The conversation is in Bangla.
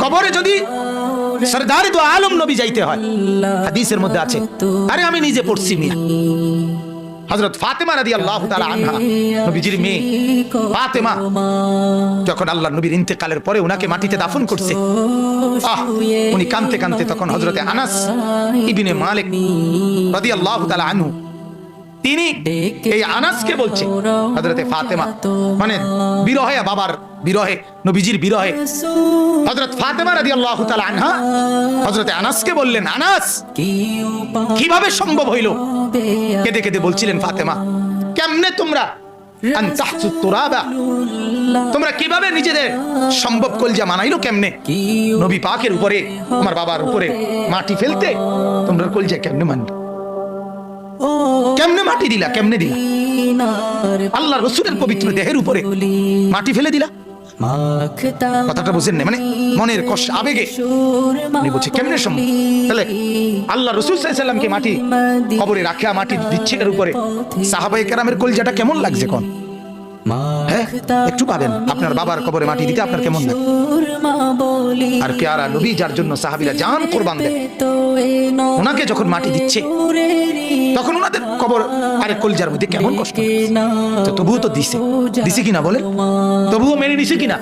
কবরে যদি সরদার দু আলম নবী যাইতে হয় হাদিসের মধ্যে আছে আরে আমি নিজে পড়ছি মিয়া। হযরত ফাতেমা রাদিয়াল্লাহু তাআলা আনহা নবীজির মেয়ে ফাতেমা যখন আল্লাহ নবীর ইন্তেকালের পরে উনাকে মাটিতে দাফন করছে আহ উনি কানতে কানতে তখন হযরতে আনাস ইবনে মালিক রাদিয়াল্লাহু তাআলা আনহু তিনি এই আনাসকে বলছে হজরতে ফাতেমা মানে বিরহে বাবার বিরহে নবীজির বিরহে। হযরত ফাতেমা রাদিয়াল্লাহু তাআলা আনহা হযরতে আনাসকে বললেন আনাস কীভাবে সম্ভব হইল? কেঁদে কেঁদে বলছিলেন ফাতেমা কেমনে তোমরা? তোমরা কীভাবে নিজেদের সম্ভব কলজা মানাইলো কেমনে? নবী পাকের উপরে আমার বাবার উপরে মাটি ফেলতে তোমরা কলজা কেমনে মানবে কেমনে মাটি দিলা কেমনে দিলা? আল্লাহ রসুলের পবিত্র দেহের উপরে মাটি ফেলে দিলা। কথাটা বুঝেন না মানে মনের কষ্ট আবেগে। বলছে কেমনে সম্ভব? তাহলে আল্লাহ রসুল সাল্লামকে মাটি কবরে রাখা মাটি দিচ্ছে এর উপরে সাহাবাই কেরামের কলজাটা কেমন লাগছে কোন? হ্যাঁ একটু পাবেন। আপনার বাবার কবরে মাটি দিতে আপনার কেমন আর পেয়ারা নবী যার জন্য সাহাবিরা জান কোরবান ওনাকে যখন মাটি দিচ্ছে, তখন ওনাদের কবর আরে কলজার মধ্যে কেমন কষ্ট তো তবুও তো দিছে। দিছে কিনা বলে তবুও মেনে নিছে কিনা?